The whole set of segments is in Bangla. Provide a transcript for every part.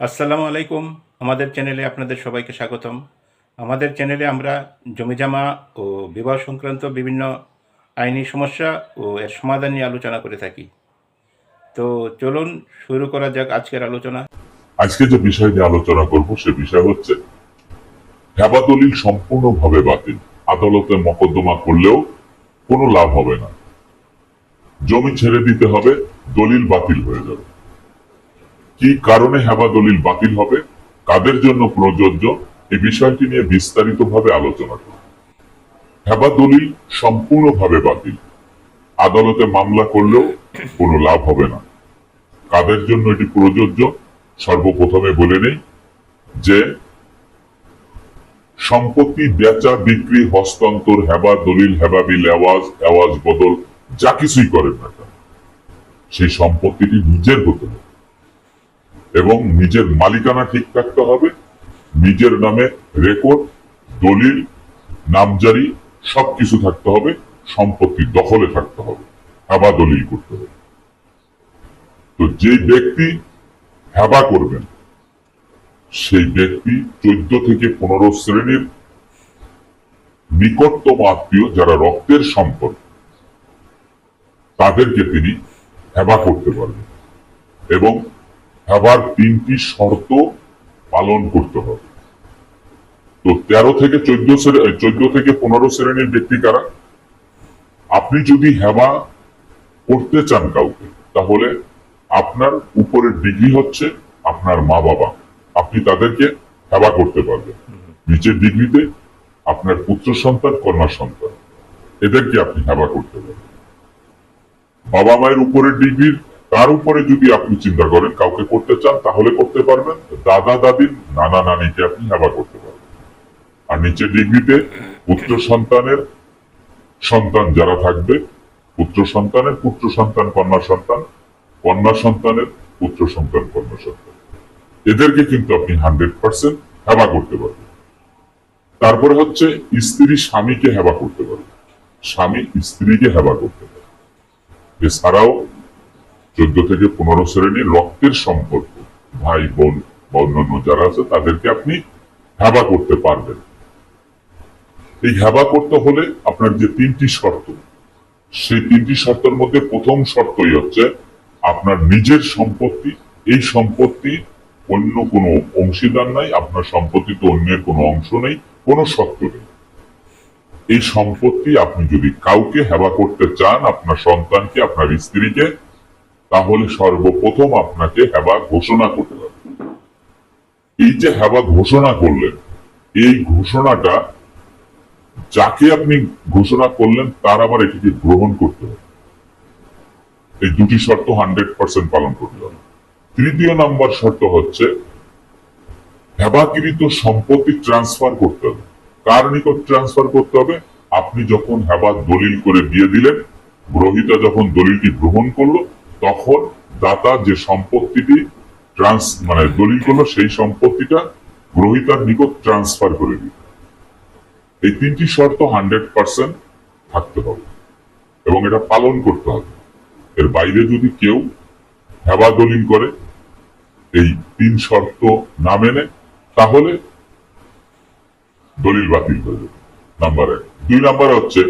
আসসালামু আলাইকুম। আমাদের চ্যানেলে আপনাদের সবাইকে স্বাগতম। আমাদের চ্যানেলে আমরা জমিজমা ও বিবাহ সংক্রান্ত বিভিন্ন আইনি সমস্যা ও এর সমাধান নিয়ে আলোচনা করে থাকি। তো চলুন শুরু করা যাক আজকের আলোচনা। আজকে যে বিষয় নিয়ে আলোচনা করব, সে বিষয় হচ্ছে হেবা দলিল সম্পূর্ণভাবে বাতিল। আদালতে মকদ্দমা করলেও কোনো লাভ হবে না। জমি ছেড়ে দিতে হবে, দলিল বাতিল হয়ে যাবে। কি কারণে হেবা দলিল বাতিল হবে? কাদের জন্য প্রযোজ্য? এই বিষয়টি নিয়ে বিস্তারিতভাবে আলোচনা করব। হেবা দলিল সম্পূর্ণভাবে বাতিল। আদালতে মামলা করলেও কোনো লাভ হবে না। কাদের জন্য এটি প্রযোজ্য? সর্বপ্রথমে বলে নেই যে সম্পত্তি বেচা, বিক্রি, হস্তান্তর, হেবা দলিল হেবা বিল আওয়াজ আওয়াজ বদল যা কিছুই করেন না সেই সম্পত্তিটি নিজের হতে হবে। এবং নিজের মালিকানা ঠিক থাকতে হবে। নিজের নামে রেকর্ড দলিল, নামজারি সবকিছু থাকতে হবে, সম্পত্তি দখলে থাকতে হবে, হেবা দলিল করতে হবে। তো যে ব্যক্তি হেবা করবেন, সেই ব্যক্তি চোদ্দ থেকে পনেরো শ্রেণির নিকটতম আত্মীয় যারা রক্তের সম্পদ, তাদেরকে তিনি হেবা করতে পারবেন এবং হেবার তিনটি শর্ত পালন করতে হবে। তো তেরো থেকে চোদ্দ চোদ্দ থেকে পনেরো শ্রেণির ব্যক্তি কারা? আপনি যদি হেবা করতে চান কাউকে, তাহলে আপনার উপরের ডিগ্রি হচ্ছে আপনার মা বাবা। আপনি তাদেরকে হেবা করতে পারবেন। নিচের ডিগ্রিতে আপনার পুত্র সন্তান, কন্যা সন্তান। এদেরকে আপনি হেবা করতে পারবেন। বাবা মায়ের উপরের ডিগ্রির তার উপরে যদি আপনি চিন্তা করেন, কাউকে করতে চান, তাহলে করতে পারবেন। দাদা দাদির নানা, নানিকে আপনি হেবা করতে পারবেন। আর নিচের ডিগ্রিতে পুত্র সন্তানের সন্তান যারা থাকবে, পুত্র সন্তানের পুত্র সন্তান, কন্যা সন্তান, কন্যা সন্তানের পুত্র সন্তান, কন্যা সন্তান। এদেরকে কিন্তু আপনি হান্ড্রেড পার্সেন্ট হেবা করতে পারবেন। তারপরে হচ্ছে স্ত্রী স্বামীকে হেবা করতে পারবে স্বামী স্ত্রীকে হেবা করতে পারবে এছাড়াও চোদ্দ থেকে পনেরো শ্রেণির রক্তের সম্পর্ক, ভাই, বোন বা অন্যান্য যারা আছে, তাদেরকে আপনি হ্যাবা করতে পারবেন। এই হ্যাবা করতে হলে আপনার যে তিনটি শর্ত, সেই তিনটি শর্তের মধ্যে প্রথম শর্তই হচ্ছে আপনার নিজের সম্পত্তি। এই সম্পত্তি অন্য কোনো অংশীদার নাই, আপনার সম্পত্তিতে অন্যের কোনো অংশ নেই, কোনো শর্ত নেই। এই সম্পত্তি আপনি যদি কাউকে হেবা করতে চান, আপনার সন্তানকে, আপনার স্ত্রীকে তাহলে সর্বপ্রথম আপনাকে হেবা ঘোষণা করতে হবে। এই যে হেবা ঘোষণা করলেন, এই ঘোষণাটা যাকে আপনি ঘোষণা করলেন, তার আবার এটিকে গ্রহণ করতে হবে। এই দুটি শর্ত হান্ড্রেড পার্সেন্ট পালন করতে হবে। তৃতীয় নাম্বার শর্ত হচ্ছে হেবাকৃত সম্পত্তি ট্রান্সফার করতে হবে। কার নিকট ট্রান্সফার করতে হবে? আপনি যখন হেবা দলিল করে দিয়ে দিলেন গ্রহিতা যখন দলিলটি গ্রহণ করল তখন দাতা যে সম্পত্তিটি ট্রান্স মানে দলিল করল, সেই সম্পত্তিটা গ্রহিতার নিকট ট্রান্সফার করে দিল। এই তিনটি শর্ত হান্ড্রেড পার্সেন্ট থাকতে হবে এবং এটা পালন করতে হবে। এর বাইরে যদি কেউ হেবা দলিল করে, এই তিন শর্ত না মেনে, তাহলে দলিল বাতিল হয়ে যাবে। নাম্বার এক। দুই নাম্বার হচ্ছে,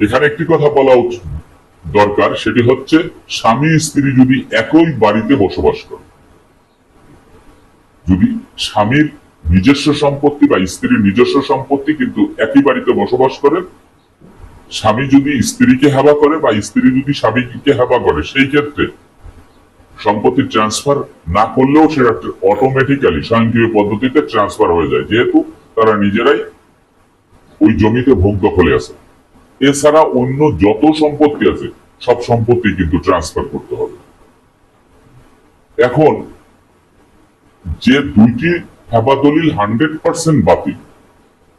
এখানে একটি কথা বলা দরকার সেটি হচ্ছে স্বামী স্ত্রী যদি একই বাড়িতে বসবাস করে, যদি স্বামীর নিজস্ব সম্পত্তি বা স্ত্রীর নিজস্ব সম্পত্তি কিন্তু একই বাড়িতে বসবাস করেন স্বামী যদি স্ত্রীকে হেবা করে বা স্ত্রী যদি স্বামীকে হেবা করে, সেই ক্ষেত্রে সম্পত্তি ট্রান্সফার না করলেও সেটা অটোমেটিক্যালি স্বয়ংক্রিয় পদ্ধতিতে ট্রান্সফার হয়ে যায়। যেহেতু তারা নিজেরাই ওই জমিতে ভোগ দখলে আছে। এছাড়া অন্য যত সম্পত্তি আছে, সব সম্পত্তি কিন্তু ট্রান্সফার করতে হবে। এখন, যে দুইটি হেবা দলিল হান্ড্রেড পার্সেন্ট বাতিল,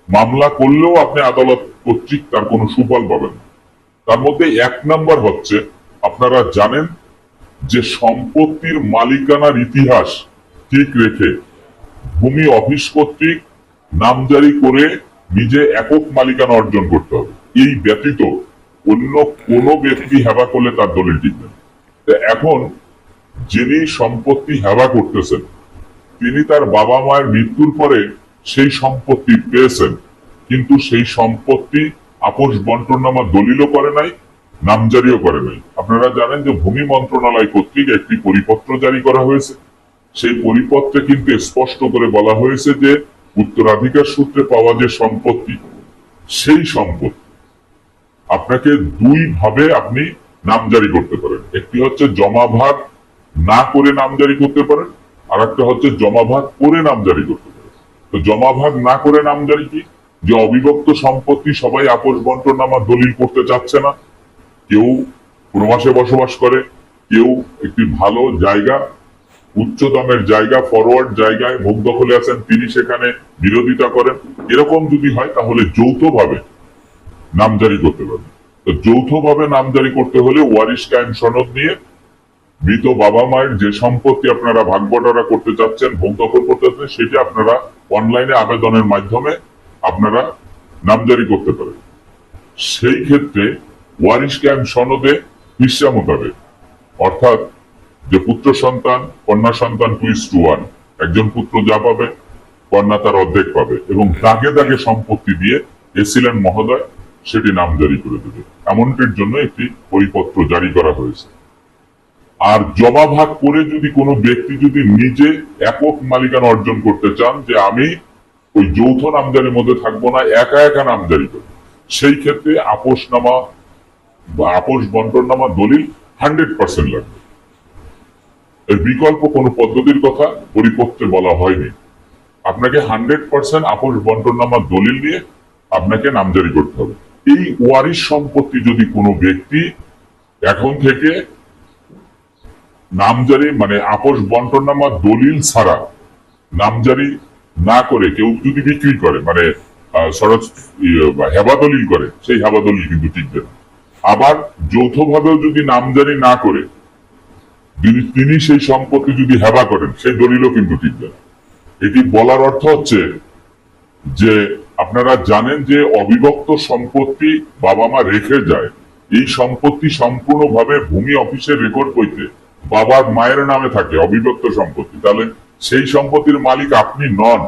মামলা করলেও আপনি আদালত কর্তৃক তার কোনো সুফল পাবেন তার মধ্যে এক নাম্বার হচ্ছে, আপনারা জানেন যে সম্পত্তির মালিকানার ইতিহাস ঠিক রেখে ভূমি অফিস কর্তৃক নামজারি করে নিজে একক মালিকানা অর্জন করতে হবে। এই ব্যতীত অন্য কোনো ব্যক্তি হেবা করলে তার দলিল টিকবে। এখন যিনি সম্পত্তি হেবা করতেছেন, তিনি তার বাবা মায়ের মৃত্যুর পরে সেই সম্পত্তি পেয়েছেন, কিন্তু সেই সম্পত্তি আপোষ বন্টনামা দলিলও করে নাই, নামজারিও করে নাই আপনারা জানেন যে ভূমি মন্ত্রণালয় কর্তৃক একটি পরিপত্র জারি করা হয়েছে সেই পরিপত্রে কিন্তু স্পষ্ট করে বলা হয়েছে যে উত্তরাধিকার সূত্রে পাওয়া যে সম্পত্তি, সেই সম্পত্তি আপনাকে দুই ভাবে আপনি নামজারি করতে পারেন। একটি হচ্ছে জমা ভাগ না করে নামজারি করতে পারেন আর একটা হচ্ছে জমা ভাগ করে নামজারি করতে পারেন। তো জমা ভাগ না করে নামজারি কি? যে অবিভক্ত সম্পত্তি সবাই আপোষ বন্টনামা দলিল করতে চাচ্ছে না। কেউ প্রবাসে বসবাস করে, কেউ একটি ভালো জায়গা, উচ্চ দামের জায়গা ফরওয়ার্ড জায়গায় মুখ দখলে আছেন, তিনি সেখানে বিরোধিতা করেন। এরকম যদি হয়, তাহলে যৌথভাবে নামজারি করতে পারবেন তো যৌথভাবে নামজারি করতে হলে ওয়ারিশ কায়েম সনদ নিয়ে মৃত বাবা মায়ের যে সম্পত্তি আপনারা ভাগ বটারা করতে চাচ্ছেন, ভোগ দখল করতে চাচ্ছেন, সেটি আপনারা অনলাইনে আবেদনের মাধ্যমে আপনারা নামজারি করতে পারেন। সেই ক্ষেত্রে ওয়ারিশ ক্যাম্প সনদে হিসা মোতাবেক, অর্থাৎ যে পুত্র সন্তান, কন্যা সন্তান টু ইস টু ওয়ান একজন পুত্র যা পাবে, কন্যা তার অর্ধেক পাবে এবং দাগে দাগে সম্পত্তি দিয়ে এসিলেন মহোদয় সেটি নামজারি করে দেবে। এমনটির জন্য একটি পরিপত্র জারি করা হয়েছে। আর জমা ভাগ করে যদি কোনো ব্যক্তি যদি নিজে একক মালিকানা অর্জন করতে চান যে আমি ওই যৌথ নামজারির মধ্যে থাকব না, একা একা নামজারি করব। সেই ক্ষেত্রে আপোষনামা বা আপোষ বন্টননামা দলিল হান্ড্রেড পার্সেন্ট লাগবে। এর বিকল্প কোনো পদ্ধতির কথা পরিপত্রে বলা হয়নি। আপনাকে হান্ড্রেড পার্সেন্ট আপোষ বন্টননামা দলিল নিয়ে আপনাকে নামজারি করতে হবে। এই ওয়ারিশ সম্পত্তি যদি কোনো ব্যক্তি এখন থেকে নামজারি মানে আপোষ বন্টনামা দলিল ছাড়া নামজারি না করে কেউ যদি বিক্রি করে মানে সরজ ইয়ে, হেবা দলিল করে সেই হেবা দলিল কিন্তু টিকবে না। আবার যৌথভাবেও যদি নামজারি না করে যদি তিনি সেই সম্পত্তি যদি হেবা করেন সেই দলিলও কিন্তু টিকবে না। এটি বলার অর্থ হচ্ছে যে আপনারা জানেন যে অবিভক্ত সম্পত্তি বাবা মা রেখে যায়। এই সম্পত্তি সম্পূর্ণভাবে ভূমি অফিসের রেকর্ড বইতে বাবার মায়ের নামে থাকে, অবিভক্ত সম্পত্তি। তাহলে সেই সম্পত্তির মালিক আপনি নন।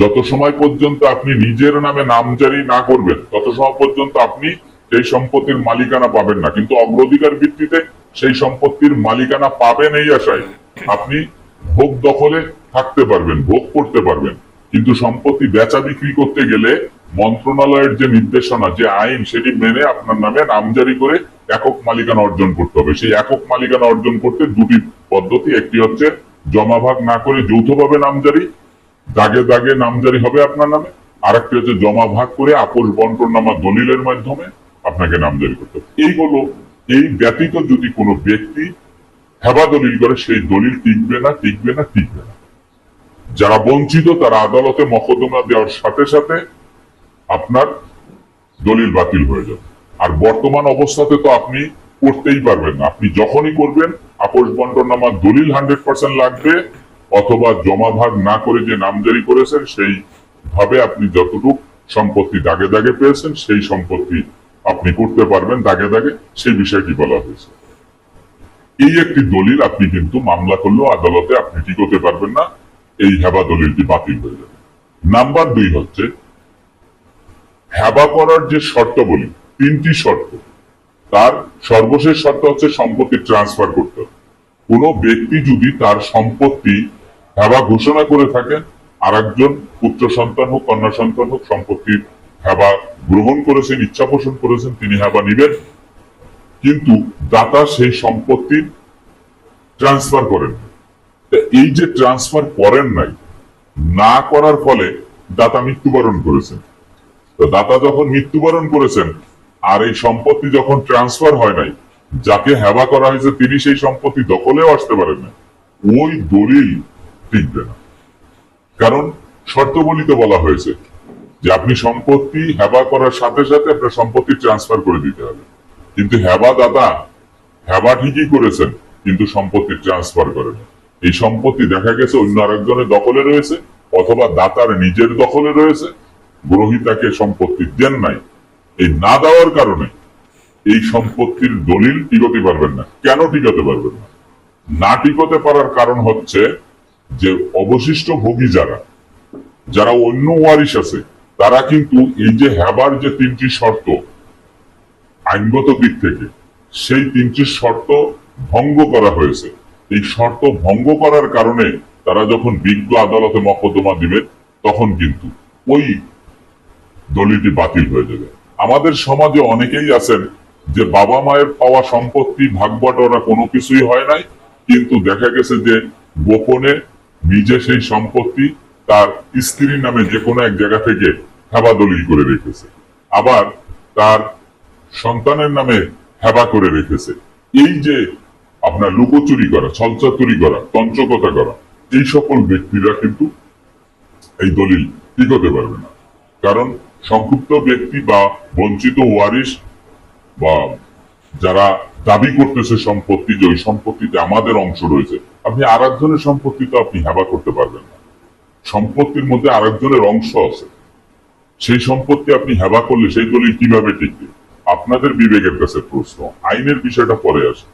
যত সময় পর্যন্ত আপনি নিজের নামে নামজারি না করবেন, তত সময় পর্যন্ত আপনি সেই সম্পত্তির মালিকানা পাবেন না। কিন্তু অগ্রাধিকার ভিত্তিতে সেই সম্পত্তির মালিকানা পাবেন এই আশায়। আপনি ভোগ দখলে থাকতে পারবেন, ভোগ করতে পারবেন। কিন্তু সম্পত্তি বেচা বিক্রি করতে গেলে মন্ত্রণালয়ের যে নির্দেশনা, যে আইন, সেটি মেনে আপনার নামে নামজারি করে একক মালিকানা অর্জন করতে হবে। সেই একক মালিকানা অর্জন করতে দুটি পদ্ধতি, একটি হচ্ছে জমা ভাগ না করে যৌথভাবে নামজারি, দাগে দাগে নামজারি হবে আপনার নামে আর একটি হচ্ছে জমা ভাগ করে আপোষ বন্টনামা দলিলের মাধ্যমে আপনাকে নামজারি করতে হবে। এই হলো, এই ব্যতীত যদি কোনো ব্যক্তি হেবা দলিল করে, সেই দলিল টিকবে না টিকবে না টিকবে না। যারা বঞ্চিত, তারা আদালতে মকদ্দমা দেওয়ার সাথে সাথে আপনার দলিল বাতিল হয়ে যাবে। আর বর্তমান অবস্থাতে তো আপনি করতেই পারবেন না। আপনি যখনই করবেন, আপোষ বন্টনামা দলিল হান্ড্রেড পার্সেন্ট লাগবে, অথবা জমা ভাগ না করে যে নামজারি করেছেন সেই ভাবে আপনি যতটুকু সম্পত্তি দাগে দাগে পেয়েছেন, সেই সম্পত্তি আপনি করতে পারবেন দাগে দাগে, সেই বিষয়টি বলা হয়েছে। এই একটি দলিল আপনি কিন্তু মামলা করলেও আদালতে আপনি ঠিক হতে পারবেন না। এই হেবা দলিলটি বাতিল হয়ে যাবে। নাম্বার দুই হচ্ছে হেবা করার যে শর্ত বলি, তিনটি শর্ত। তার সর্বশেষ শর্ত হচ্ছে সম্পত্তি ট্রান্সফার করতে হবে। কোনো ব্যক্তি যদি তার সম্পত্তি হেবা ঘোষণা করে থাকেন আর একজন পুত্র সন্তান হোক, কন্যা সন্তান হোক সম্পত্তির হেবা গ্রহণ করেছেন, ইচ্ছা পোষণ করেছেন, তিনি হেবা নিবেন। কিন্তু দাতা সেই সম্পত্তি ট্রান্সফার করেন। এই যে ট্রান্সফার করেন নাই, না করার ফলে দাতা মৃত্যুবরণ করেছেন। তো দাতা যখন মৃত্যুবরণ করেছেন, আর এই সম্পত্তি যখন ট্রান্সফার হয় নাই, যাকে হেবা করা হয়েছে তিনি সেই সম্পত্তি দখলেও আসতে পারেন না ওই দলিল টিকবে না। কারণ শর্তবলিতে বলা হয়েছে যে আপনি সম্পত্তি হেবা করার সাথে সাথে আপনার সম্পত্তি ট্রান্সফার করে দিতে হবে। কিন্তু হেবা দাদা হেবা ঠিকই করেছেন, কিন্তু সম্পত্তি ট্রান্সফার করেন এই সম্পত্তি দেখা গেছে অন্য আরেকজনের দখলে রয়েছে, অথবা দাতার নিজের দখলে রয়েছে। গ্রহিতাকে সম্পত্তি দেন নাই। এই না দেওয়ার কারণে এই সম্পত্তির দলিল টিকাতে পারবেন না। কেন টিকাতে পারবেন না? না টিকতে পারার কারণ হচ্ছে যে অবশিষ্ট ভোগী যারা যারা অন্য ওয়ারিশ আছে, তারা কিন্তু এই যে হ্যাবার যে তিনটি শর্ত আইনগত দিক থেকে, সেই তিনটি শর্ত ভঙ্গ করা হয়েছে। এই শর্ত ভঙ্গ করার কারণে তারা যখন বিজ্ঞ আদালতে মকদ্দমা দিবে, তখন কিন্তু ওই দলিলটি বাতিল হয়ে যাবে। আমাদের সমাজে অনেকেই আছেন যে বাবা মায়ের পাওয়া সম্পত্তি ভাগবটরা কোনো কিছুই হয় নাই, কিন্তু দেখা গেছে যে গোপনে নিজে সেই সম্পত্তি তার স্ত্রীর নামে যে কোনো এক জায়গা থেকে হেবা দলিল করে রেখেছে। আবার তার সন্তানের নামে হেবা করে রেখেছে। এই যে আপনার লুকোচুরি করা ছলচাতুরি করা তঞ্চকতা করা, এই সকল ব্যক্তিরা কিন্তু এই দলিল ঠিক হতে পারবে না। কারণ সংক্ষুব্ধ ব্যক্তি বা বঞ্চিত ওয়ারিশ বা যারা দাবি করতেছে সম্পত্তি, যে ওই সম্পত্তিতে আমাদের অংশ রয়েছে, আপনি আর একজনের সম্পত্তি তো আপনি হেবা করতে পারবেন না। সম্পত্তির মধ্যে আর একজনের অংশ আছে। সেই সম্পত্তি আপনি হেবা করলে সেই দলিল কীভাবে টিকবে? আপনাদের বিবেকের কাছে প্রশ্ন, আইনের বিষয়টা পরে আসে।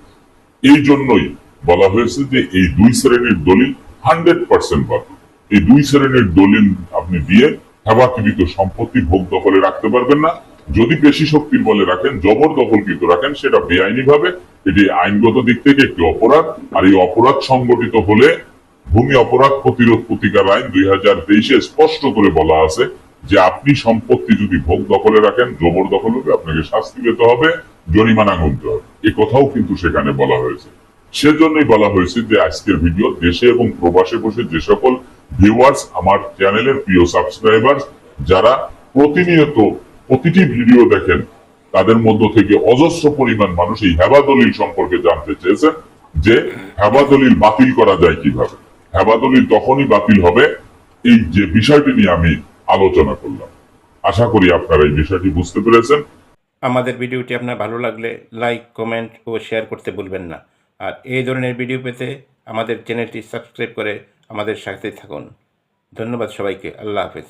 এই জন্যই বলা হয়েছে যে এই দুই শ্রেণির দলিল হান্ড্রেড পার্সেন্ট বাতিল এই দুই শ্রেণির দলিল আপনি দিয়ে হেবাকৃত সম্পত্তি ভোগ দখলে রাখতে পারবেন না। যদি পেশি শক্তির বলে রাখেন, জবর দখলকৃত রাখেন, সেটা বেআইনি ভাবে এটি আইনগত দিক থেকে একটি অপরাধ। আর এই অপরাধ সংগঠিত হলে ভূমি অপরাধ প্রতিরোধ প্রতিকার আইন দুই হাজার তেইশে স্পষ্ট করে বলা আছে যে আপনি সম্পত্তি যদি ভোগ দখলে রাখেন, জবর দখল হবে, আপনাকে শাস্তি পেতে হবে। জরিমানা গুনতে হবে এ কথাও কিন্তু সেখানে বলা হয়েছে। সেজন্যই বলা হয়েছে যে আজকের ভিডিও দেশে এবং প্রবাসে বসে যে সকল ভিউয়ার্স আমার চ্যানেলের প্রিয় সাবস্ক্রাইবার যারা প্রতিনিয়ত প্রতিটি ভিডিও দেখেন, তাদের মধ্য থেকে অজস্র পরিমাণ মানুষ এই হেবা দলিল সম্পর্কে জানতে চেয়েছেন যে হেবা দলিল বাতিল করা যায় কীভাবে। হেবা দলিল তখনই বাতিল হবে এই যে বিষয়টি নিয়ে আমি আলোচনা করলাম। আশা করি আপনারা এই বিষয়টি বুঝতে পেরেছেন। আমাদের ভিডিওটি আপনার ভালো লাগলে লাইক, কমেন্ট ও শেয়ার করতে ভুলবেন না। আর এই ধরনের ভিডিও পেতে আমাদের চ্যানেলটি সাবস্ক্রাইব করে আমাদের সাথে থাকুন। ধন্যবাদ সবাইকে। আল্লাহ হাফেজ।